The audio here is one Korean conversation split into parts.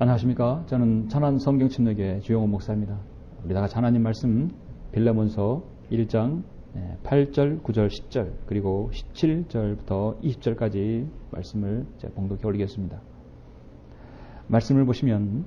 안녕하십니까. 저는 천안 성경침례교회 주영호 목사입니다. 우리 다 같이 하나님 말씀 빌레몬서 1장 8절, 9절, 10절 그리고 17절부터 20절까지 말씀을 봉독해 올리겠습니다. 말씀을 보시면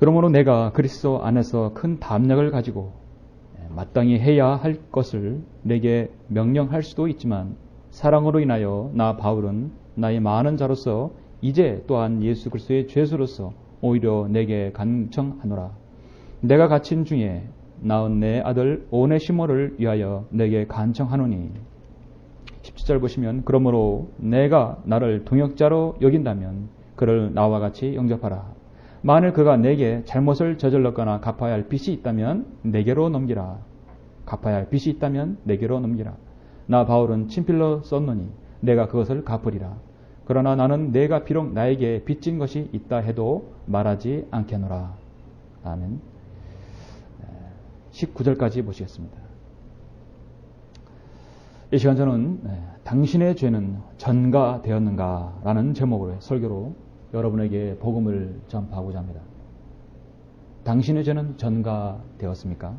그러므로 내가 그리스도 안에서 큰 담력을 가지고 마땅히 해야 할 것을 내게 명령할 수도 있지만 사랑으로 인하여 나 바울은 나의 많은 자로서 이제 또한 예수 그리스도의 죄수로서 오히려 내게 간청하노라. 내가 갇힌 중에 낳은 내 아들 오네시모를 위하여 내게 간청하노니 17절 보시면 그러므로 내가 나를 동역자로 여긴다면 그를 나와 같이 영접하라. 만일 그가 내게 잘못을 저질렀거나 갚아야 할 빚이 있다면 내게로 넘기라. 갚아야 할 빚이 있다면 내게로 넘기라. 나 바울은 친필로 썼노니 내가 그것을 갚으리라. 그러나 나는 내가 비록 나에게 빚진 것이 있다 해도 말하지 않겠노라. 아멘. 19절까지 보시겠습니다. 이 시간 저는 당신의 죄는 전가되었는가 라는 제목으로 설교로 여러분에게 복음을 전파하고자 합니다. 당신의 죄는 전가되었습니까?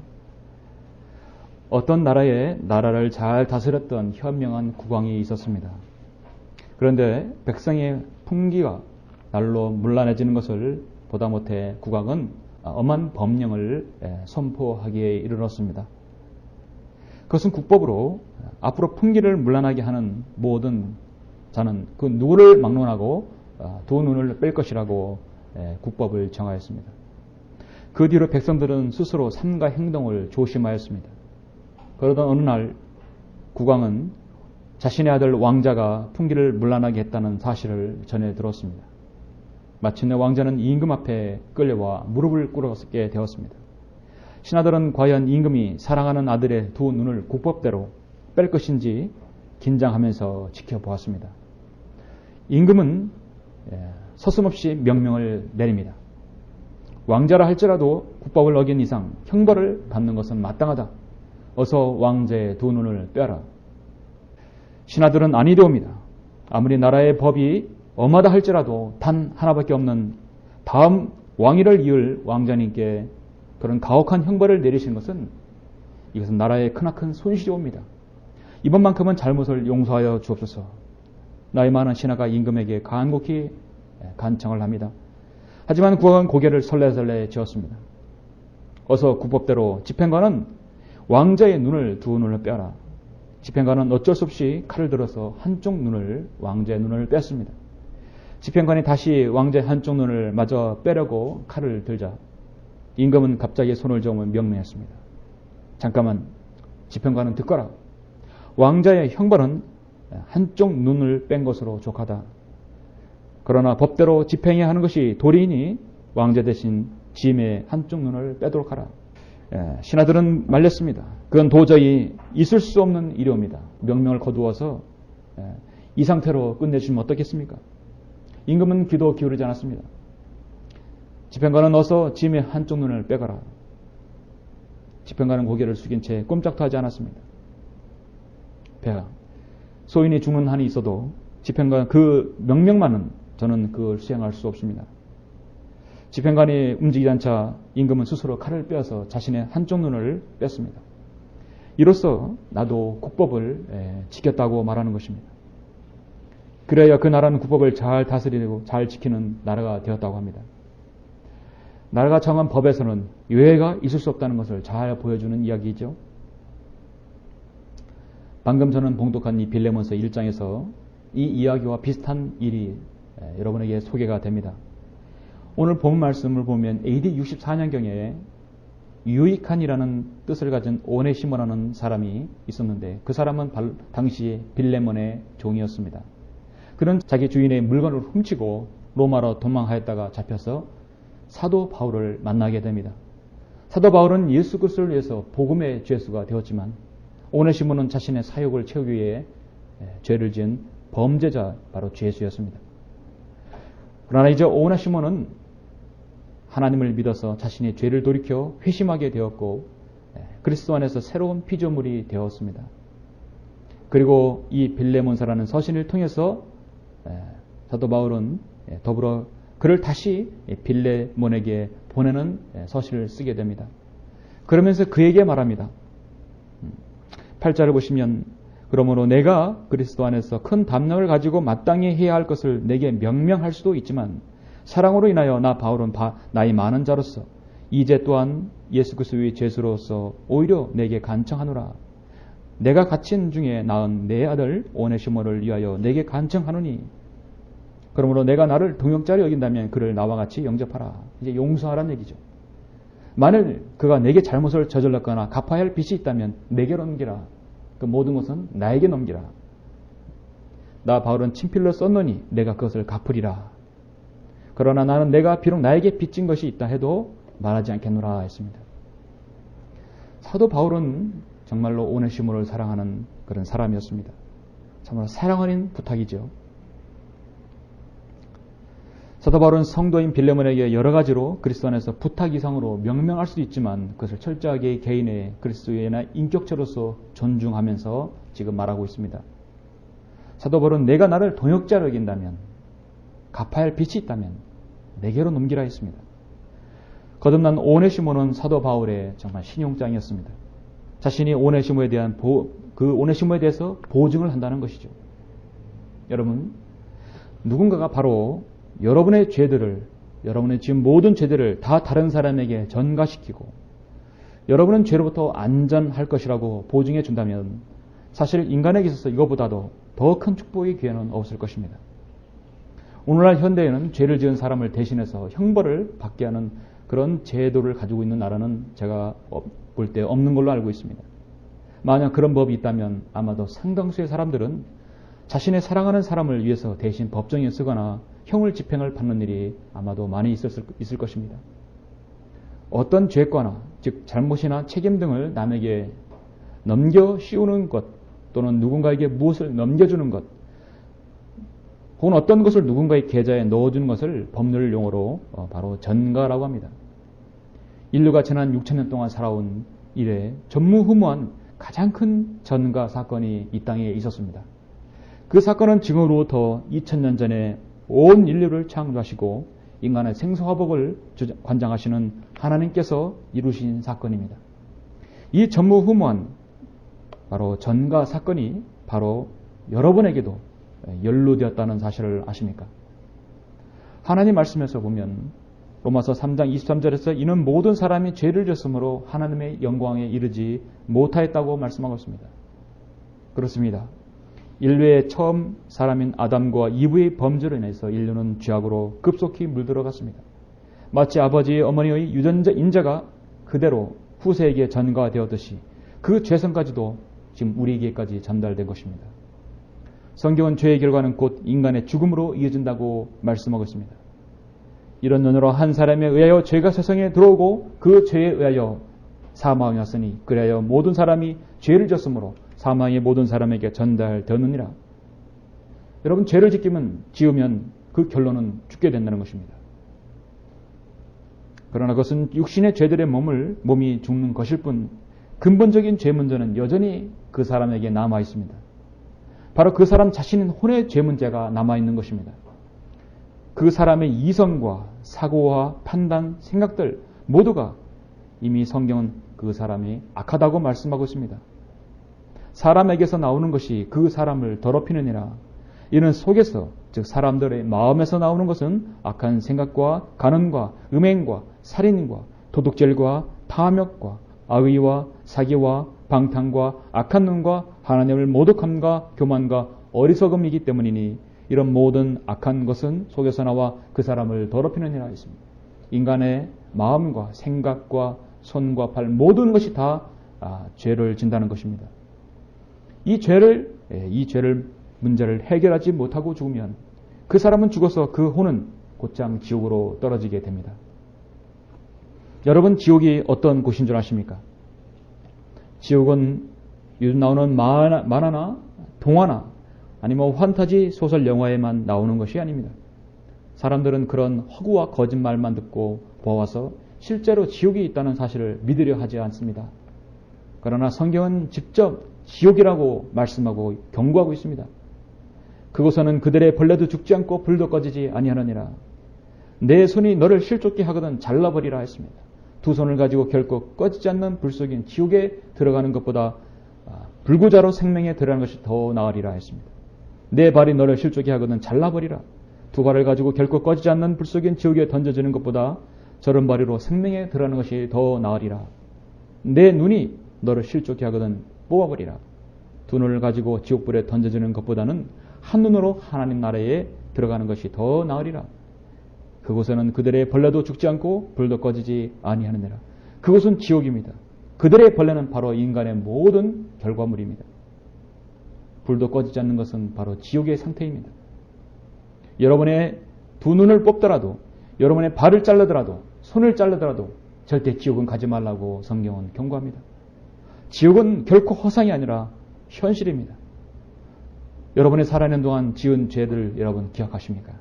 어떤 나라에 나라를 잘 다스렸던 현명한 국왕이 있었습니다. 그런데 백성의 풍기가 날로 물란해지는 것을 보다 못해 국왕은 엄한 법령을 선포하기에 이르렀습니다. 그것은 국법으로 앞으로 풍기를 물란하게 하는 모든 자는 그 누구를 막론하고 두 눈을 뺄 것이라고 국법을 정하였습니다. 그 뒤로 백성들은 스스로 삶과 행동을 조심하였습니다. 그러던 어느 날 국왕은 자신의 아들 왕자가 풍기를 물란하게 했다는 사실을 전해 들었습니다. 마침내 왕자는 임금 앞에 끌려와 무릎을 꿇었게 되었습니다. 신하들은 과연 임금이 사랑하는 아들의 두 눈을 국법대로 뺄 것인지 긴장하면서 지켜보았습니다. 임금은 예, 서슴없이 명령을 내립니다. 왕자라 할지라도 국법을 어긴 이상 형벌을 받는 것은 마땅하다. 어서 왕자의 두 눈을 빼라. 신하들은 아니되옵니다. 아무리 나라의 법이 엄하다 할지라도 단 하나밖에 없는 다음 왕위를 이을 왕자님께 그런 가혹한 형벌을 내리시는 것은 이것은 나라의 크나큰 손실이 옵니다. 이번만큼은 잘못을 용서하여 주옵소서. 나이 많은 신하가 임금에게 간곡히 간청을 합니다. 하지만 국왕은 고개를 설레설레 지었습니다. 어서 국법대로 집행관은 왕자의 눈을 두 눈을 빼라. 집행관은 어쩔 수 없이 칼을 들어서 한쪽 눈을 왕자의 눈을 뺐습니다. 집행관이 다시 왕자의 한쪽 눈을 마저 빼려고 칼을 들자 임금은 갑자기 손을 저으며 명령했습니다. 잠깐만 집행관은 듣거라. 왕자의 형벌은 한쪽 눈을 뺀 것으로 족하다. 그러나 법대로 집행해야 하는 것이 도리이니 왕자 대신 짐의 한쪽 눈을 빼도록 하라. 예, 신하들은 말렸습니다. 그건 도저히 있을 수 없는 일이옵니다. 명령을 거두어서 예, 이 상태로 끝내주면 어떻겠습니까? 임금은 기도 기울이지 않았습니다. 집행관은 어서 짐의 한쪽 눈을 빼거라. 집행관은 고개를 숙인 채 꼼짝도 하지 않았습니다. 배가 소인이 죽는 한이 있어도 집행관 그 명령만은 저는 그걸 수행할 수 없습니다. 집행관이 움직이지 않자 임금은 스스로 칼을 빼어서 자신의 한쪽 눈을 뺐습니다. 이로써 나도 국법을 지켰다고 말하는 것입니다. 그래야 그 나라는 국법을 잘 다스리고 잘 지키는 나라가 되었다고 합니다. 나라가 정한 법에서는 유해가 있을 수 없다는 것을 잘 보여주는 이야기죠. 방금 저는 봉독한 이 빌레몬서 1장에서 이 이야기와 비슷한 일이 여러분에게 소개가 됩니다. 오늘 본 말씀을 보면 AD 64년경에 유익한이라는 뜻을 가진 오네시모라는 사람이 있었는데 그 사람은 당시 빌레몬의 종이었습니다. 그는 자기 주인의 물건을 훔치고 로마로 도망하였다가 잡혀서 사도 바울을 만나게 됩니다. 사도 바울은 예수 그리스도를 위해서 복음의 죄수가 되었지만 오네시모는 자신의 사욕을 채우기 위해 죄를 지은 범죄자 바로 죄수였습니다. 그러나 이제 오네시모는 하나님을 믿어서 자신의 죄를 돌이켜 회심하게 되었고 그리스도 안에서 새로운 피조물이 되었습니다. 그리고 이 빌레몬사라는 서신을 통해서 사도 바울은 더불어 그를 다시 빌레몬에게 보내는 서신을 쓰게 됩니다. 그러면서 그에게 말합니다. 8절을 보시면 그러므로 내가 그리스도 안에서 큰 담력을 가지고 마땅히 해야 할 것을 내게 명명할 수도 있지만 사랑으로 인하여 나 바울은 바, 나이 많은 자로서 이제 또한 예수 그리스도의 죄수로서 오히려 내게 간청하노라. 내가 갇힌 중에 낳은 내 아들 오네시모를 위하여 내게 간청하노니 그러므로 내가 나를 동역자로 여긴다면 그를 나와 같이 영접하라. 이제 용서하라는 얘기죠. 만일 그가 내게 잘못을 저질렀거나 갚아야 할 빚이 있다면 내게로 넘기라. 그 모든 것은 나에게 넘기라. 나 바울은 친필로 썼노니 내가 그것을 갚으리라. 그러나 나는 내가 비록 나에게 빚진 것이 있다 해도 말하지 않겠노라 했습니다. 사도 바울은 정말로 오네시모를 사랑하는 그런 사람이었습니다. 정말 사랑 어린 부탁이죠. 사도 바울은 성도인 빌레몬에게 여러 가지로 그리스도 안에서 부탁 이상으로 명명할 수도 있지만 그것을 철저하게 개인의 그리스도인이나 인격체로서 존중하면서 지금 말하고 있습니다. 사도 바울은 내가 나를 동역자로 여긴다면 갚아야 할 빚이 있다면 내게로 넘기라 했습니다. 거듭난 오네시모는 사도 바울의 정말 신용장이었습니다. 자신이 오네시모에 대한 보, 그 오네시모에 대해서 보증을 한다는 것이죠. 여러분, 누군가가 바로 여러분의 죄들을, 여러분의 지금 모든 죄들을 다 다른 사람에게 전가시키고 여러분은 죄로부터 안전할 것이라고 보증해 준다면 사실 인간에게 있어서 이거보다도 더 큰 축복의 기회는 없을 것입니다. 오늘날 현대에는 죄를 지은 사람을 대신해서 형벌을 받게 하는 그런 제도를 가지고 있는 나라는 제가 볼 때 없는 걸로 알고 있습니다. 만약 그런 법이 있다면 아마도 상당수의 사람들은 자신의 사랑하는 사람을 위해서 대신 법정에 쓰거나 형을 집행을 받는 일이 아마도 많이 있었을, 있을 것입니다. 어떤 죄과나 즉 잘못이나 책임 등을 남에게 넘겨 씌우는 것 또는 누군가에게 무엇을 넘겨주는 것 혹은 어떤 것을 누군가의 계좌에 넣어주는 것을 법률 용어로 어, 바로 전가라고 합니다. 인류가 지난 6천년 동안 살아온 이래 전무후무한 가장 큰 전가 사건이 이 땅에 있었습니다. 그 사건은 지금으로부터 2000년 전에 온 인류를 창조하시고 인간의 생사화복을 관장하시는 하나님께서 이루신 사건입니다. 이 전무후무한 바로 전가 사건이 바로 여러분에게도 연루되었다는 사실을 아십니까? 하나님 말씀에서 보면 로마서 3장 23절에서 이는 모든 사람이 죄를 졌으므로 하나님의 영광에 이르지 못하였다고 말씀하고 있습니다. 그렇습니다. 인류의 처음 사람인 아담과 이브의 범죄로 인해서 인류는 죄악으로 급속히 물들어갔습니다. 마치 아버지의 어머니의 유전자 인자가 그대로 후세에게 전가되었듯이 그 죄성까지도 지금 우리에게까지 전달된 것입니다. 성경은 죄의 결과는 곧 인간의 죽음으로 이어진다고 말씀하고 있습니다. 이런 논으로 한 사람에 의하여 죄가 세상에 들어오고 그 죄에 의하여 사망이 왔으니 그래야 모든 사람이 죄를 졌으므로 사망이 모든 사람에게 전달되느니라. 여러분 죄를 짓기면 지으면 그 결론은 죽게 된다는 것입니다. 그러나 그것은 육신의 죄들의 몸을 몸이 죽는 것일 뿐 근본적인 죄 문제는 여전히 그 사람에게 남아 있습니다. 바로 그 사람 자신인 혼의 죄 문제가 남아 있는 것입니다. 그 사람의 이성과 사고와 판단, 생각들 모두가 이미 성경은 그 사람이 악하다고 말씀하고 있습니다. 사람에게서 나오는 것이 그 사람을 더럽히느니라. 이는 속에서 즉 사람들의 마음에서 나오는 것은 악한 생각과 간음과 음행과 살인과 도둑질과 탐욕과 악의와 사기와 방탕과 악한 눈과 하나님을 모독함과 교만과 어리석음이기 때문이니 이런 모든 악한 것은 속에서 나와 그 사람을 더럽히느니라 했습니다. 인간의 마음과 생각과 손과 팔 모든 것이 다 아, 죄를 진다는 것입니다. 이 죄를 예, 이 죄를 문제를 해결하지 못하고 죽으면 그 사람은 죽어서 그 혼은 곧장 지옥으로 떨어지게 됩니다. 여러분 지옥이 어떤 곳인 줄 아십니까? 지옥은 요즘 나오는 만화, 만화나 동화나 아니면 환타지 소설 영화에만 나오는 것이 아닙니다. 사람들은 그런 허구와 거짓말만 듣고 보아서 실제로 지옥이 있다는 사실을 믿으려 하지 않습니다. 그러나 성경은 직접 지옥이라고 말씀하고 경고하고 있습니다. 그곳에는 그들의 벌레도 죽지 않고 불도 꺼지지 아니하느니라. 내 손이 너를 실족게 하거든 잘라버리라 했습니다. 두 손을 가지고 결코 꺼지지 않는 불 속인 지옥에 들어가는 것보다 아, 불구자로 생명에 들어가는 것이 더 나으리라 했습니다. 내 발이 너를 실족게 하거든 잘라버리라. 두 발을 가지고 결코 꺼지지 않는 불 속인 지옥에 던져지는 것보다 저런 발이로 생명에 들어가는 것이 더 나으리라. 내 눈이 너를 실족게 하거든 뽑아버리라. 두 눈을 가지고 지옥불에 던져지는 것보다는 한 눈으로 하나님 나라에 들어가는 것이 더 나으리라. 그곳에는 그들의 벌레도 죽지 않고 불도 꺼지지 아니하느니라. 그곳은 지옥입니다. 그들의 벌레는 바로 인간의 모든 결과물입니다. 불도 꺼지지 않는 것은 바로 지옥의 상태입니다. 여러분의 두 눈을 뽑더라도, 여러분의 발을 잘르더라도, 손을 잘르더라도 절대 지옥은 가지 말라고 성경은 경고합니다. 지옥은 결코 허상이 아니라 현실입니다. 여러분의 살아있는 동안 지은 죄들 여러분 기억하십니까?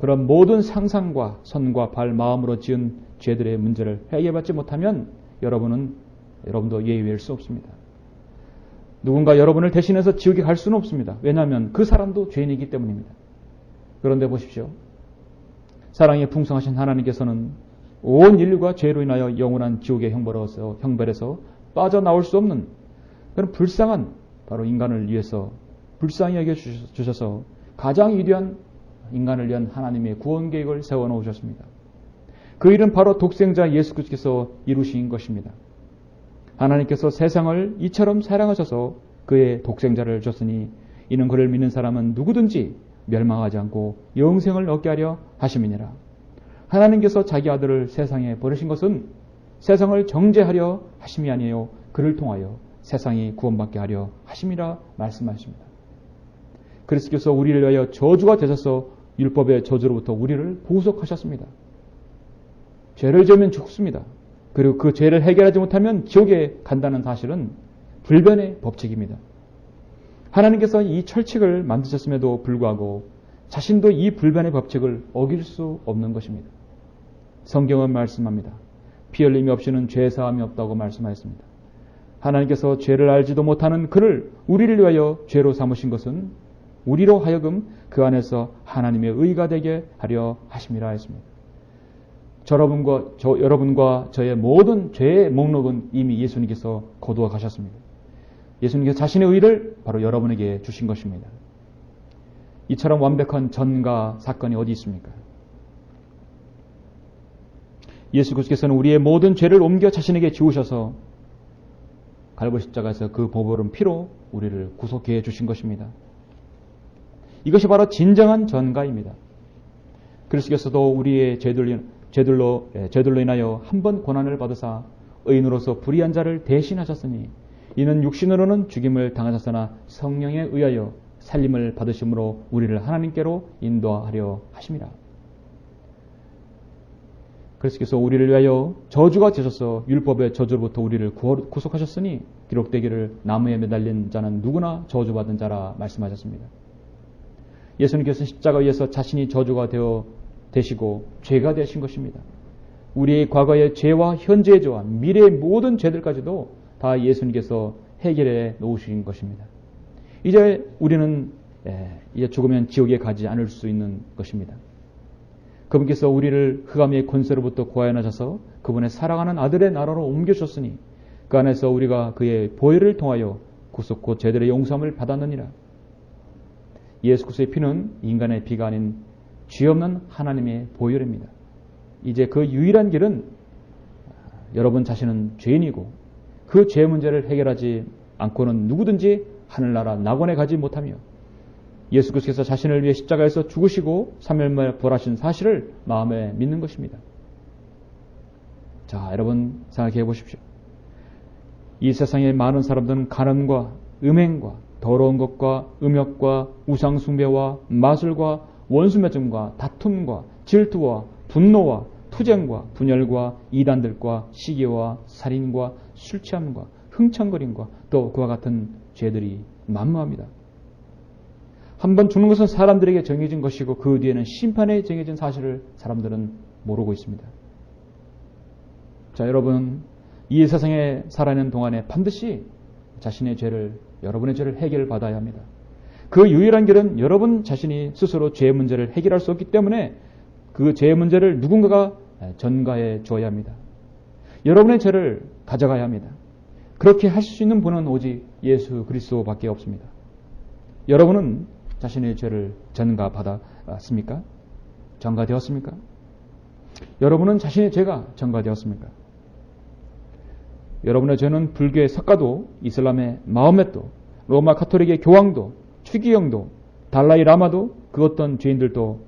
그런 모든 상상과 손과 발, 마음으로 지은 죄들의 문제를 해결받지 못하면 여러분은 여러분도 예외일 수 없습니다. 누군가 여러분을 대신해서 지옥에 갈 수는 없습니다. 왜냐하면 그 사람도 죄인이기 때문입니다. 그런데 보십시오. 사랑에 풍성하신 하나님께서는 온 인류가 죄로 인하여 영원한 지옥의 형벌에서, 형벌에서 빠져나올 수 없는 그런 불쌍한 바로 인간을 위해서 불쌍히 여겨주셔서 가장 위대한 인간을 위한 하나님의 구원 계획을 세워놓으셨습니다. 그 일은 바로 독생자 예수 그리스도께서 이루신 것입니다. 하나님께서 세상을 이처럼 사랑하셔서 그의 독생자를 줬으니 이는 그를 믿는 사람은 누구든지 멸망하지 않고 영생을 얻게 하려 하심이니라. 하나님께서 자기 아들을 세상에 보내신 것은 세상을 정죄하려 하심이 아니에요. 그를 통하여 세상이 구원받게 하려 하심이라 말씀하십니다. 그리스도께서 우리를 위하여 저주가 되셔서 율법의 저주로부터 우리를 구속하셨습니다. 죄를 지으면 죽습니다. 그리고 그 죄를 해결하지 못하면 지옥에 간다는 사실은 불변의 법칙입니다. 하나님께서 이 철칙을 만드셨음에도 불구하고 자신도 이 불변의 법칙을 어길 수 없는 것입니다. 성경은 말씀합니다. 피 흘림이 없이는 죄 사함이 없다고 말씀하였습니다. 하나님께서 죄를 알지도 못하는 그를 우리를 위하여 죄로 삼으신 것은 우리로 하여금 그 안에서 하나님의 의가 되게 하려 하심이라 했습니다. 여러분과 저 여러분과 저의 모든 죄의 목록은 이미 예수님께서 거두어 가셨습니다. 예수님께서 자신의 의를 바로 여러분에게 주신 것입니다. 이처럼 완벽한 전가 사건이 어디 있습니까? 예수 그리스도께서는 우리의 모든 죄를 옮겨 자신에게 지우셔서 갈보 십자가에서 그 보혈은 피로 우리를 구속해 주신 것입니다. 이것이 바로 진정한 전가입니다. 그리스도께서도 우리의 죄들, 죄들로, 예, 죄들로 인하여 한 번 고난을 받으사 의인으로서 불의한 자를 대신하셨으니 이는 육신으로는 죽임을 당하셨으나 성령에 의하여 살림을 받으심으로 우리를 하나님께로 인도하려 하심이라. 그리스도께서 우리를 위하여 저주가 되셔서 율법의 저주로부터 우리를 구속하셨으니 기록되기를 나무에 매달린 자는 누구나 저주받은 자라 말씀하셨습니다. 예수님께서 십자가에서 자신이 저주가 되어 되시고 죄가 되신 것입니다. 우리의 과거의 죄와 현재의 죄와 미래의 모든 죄들까지도 다 예수님께서 해결해 놓으신 것입니다. 이제 우리는 예, 이제 죽으면 지옥에 가지 않을 수 있는 것입니다. 그분께서 우리를 흑암의 권세로부터 구하여나셔서 그분의 사랑하는 아들의 나라로 옮겨주셨으니 그 안에서 우리가 그의 보혈을 통하여 구속 곧 제들의 용서함을 받았느니라. 예수 그리스도의 피는 인간의 피가 아닌 죄 없는 하나님의 보혈입니다. 이제 그 유일한 길은 여러분 자신은 죄인이고 그 죄 문제를 해결하지 않고는 누구든지 하늘나라 낙원에 가지 못하며 예수 그리스도께서 자신을 위해 십자가에서 죽으시고 3일 만에 부활하신 사실을 마음에 믿는 것입니다. 자, 여러분 생각해 보십시오. 이 세상의 많은 사람들은 가난과 음행과 더러운 것과 음욕과 우상숭배와 마술과 원수맺음과 다툼과 질투와 분노와 투쟁과 분열과 이단들과 시기와 살인과 술취함과 흥청거림과 또 그와 같은 죄들이 만무합니다. 한번 죽는 것은 사람들에게 정해진 것이고 그 뒤에는 심판에 정해진 사실을 사람들은 모르고 있습니다. 자, 여러분, 이 세상에 살아있는 동안에 반드시 자신의 죄를, 여러분의 죄를 해결받아야 합니다. 그 유일한 길은 여러분 자신이 스스로 죄 문제를 해결할 수 없기 때문에 그 죄의 문제를 누군가가 전가해 주어야 합니다. 여러분의 죄를 가져가야 합니다. 그렇게 하실 수 있는 분은 오직 예수 그리스도밖에 없습니다. 여러분은 자신의 죄를 전가 받았습니까? 전가되었습니까? 여러분은 자신의 죄가 전가되었습니까? 여러분의 죄는 불교의 석가도, 이슬람의 마호멧도, 로마 카톨릭의 교황도, 추기경도, 달라이 라마도 그 어떤 죄인들도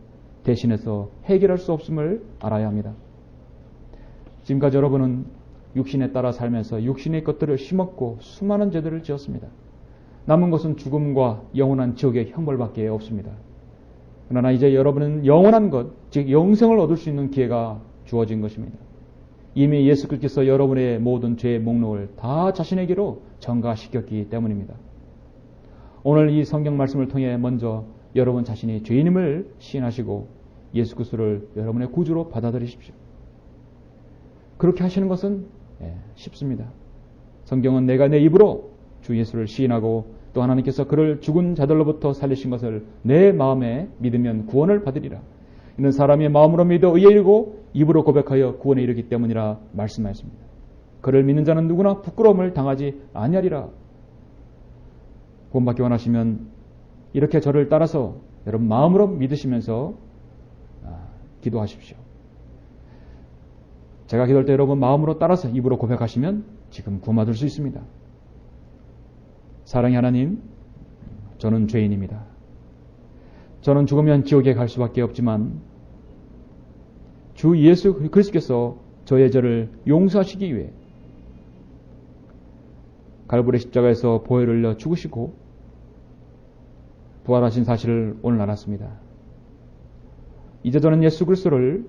대신해서 해결할 수 없음을 알아야 합니다. 지금까지 여러분은 육신에 따라 살면서 육신의 것들을 심었고 수많은 죄들을 지었습니다. 남은 것은 죽음과 영원한 지옥의 형벌밖에 없습니다. 그러나 이제 여러분은 영원한 것, 즉 영생을 얻을 수 있는 기회가 주어진 것입니다. 이미 예수 께서 여러분의 모든 죄의 목록을 다 자신에게로 전가시켰기 때문입니다. 오늘 이 성경 말씀을 통해 먼저 여러분 자신이 죄인임을 시인하시고 예수 그리스도를 여러분의 구주로 받아들이십시오. 그렇게 하시는 것은 예, 쉽습니다. 성경은 내가 내 입으로 주 예수를 시인하고 또 하나님께서 그를 죽은 자들로부터 살리신 것을 내 마음에 믿으면 구원을 받으리라. 이는 사람의 마음으로 믿어 의에 이르고 입으로 고백하여 구원에 이르기 때문이라 말씀하였습니다. 그를 믿는 자는 누구나 부끄러움을 당하지 아니하리라. 구원받기 원하시면 이렇게 저를 따라서 여러분 마음으로 믿으시면서 아, 기도하십시오. 제가 기도할 때 여러분 마음으로 따라서 입으로 고백하시면 지금 구원 받을 수 있습니다. 사랑의 하나님, 저는 죄인입니다. 저는 죽으면 지옥에 갈 수밖에 없지만 주 예수 그리스도께서 저의 죄를 용서하시기 위해 갈보리 십자가에서 보혈을 흘려 죽으시고 부활하신 사실을 오늘 알았습니다. 이제 저는 예수 그리스도를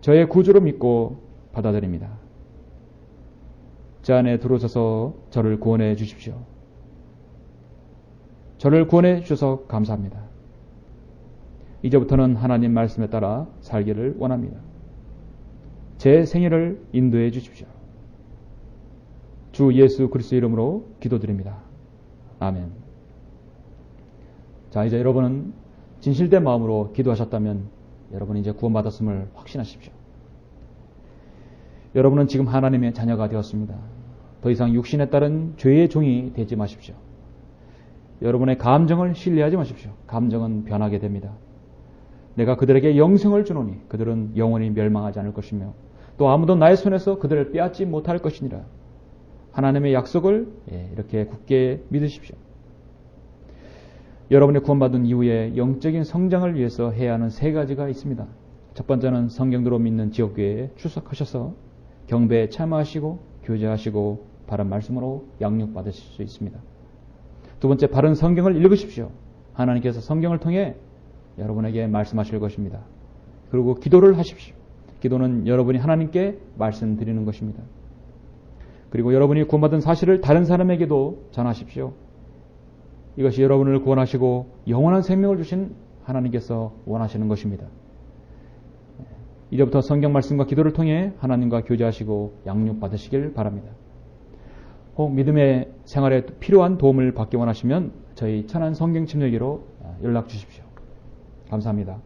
저의 구주로 믿고 받아들입니다. 제 안에 들어오셔서 저를 구원해 주십시오. 저를 구원해 주셔서 감사합니다. 이제부터는 하나님 말씀에 따라 살기를 원합니다. 제 생애를 인도해 주십시오. 주 예수 그리스도 이름으로 기도드립니다. 아멘. 자, 이제 여러분은 진실된 마음으로 기도하셨다면 여러분이 이제 구원받았음을 확신하십시오. 여러분은 지금 하나님의 자녀가 되었습니다. 더 이상 육신에 따른 죄의 종이 되지 마십시오. 여러분의 감정을 신뢰하지 마십시오. 감정은 변하게 됩니다. 내가 그들에게 영생을 주노니 그들은 영원히 멸망하지 않을 것이며 또 아무도 나의 손에서 그들을 빼앗지 못할 것이니라. 하나님의 약속을 예, 이렇게 굳게 믿으십시오. 여러분이 구원받은 이후에 영적인 성장을 위해서 해야 하는 세 가지가 있습니다. 첫 번째는 성경대로 믿는 지역교회에 출석하셔서 경배에 참여하시고 교제하시고 바른 말씀으로 양육받으실 수 있습니다. 두 번째 바른 성경을 읽으십시오. 하나님께서 성경을 통해 여러분에게 말씀하실 것입니다. 그리고 기도를 하십시오. 기도는 여러분이 하나님께 말씀드리는 것입니다. 그리고 여러분이 구원받은 사실을 다른 사람에게도 전하십시오. 이것이 여러분을 구원하시고 영원한 생명을 주신 하나님께서 원하시는 것입니다. 이제부터 성경 말씀과 기도를 통해 하나님과 교제하시고 양육 받으시길 바랍니다. 혹 믿음의 생활에 필요한 도움을 받기 원하시면 저희 천안 성경 침례기로 연락 주십시오. 감사합니다.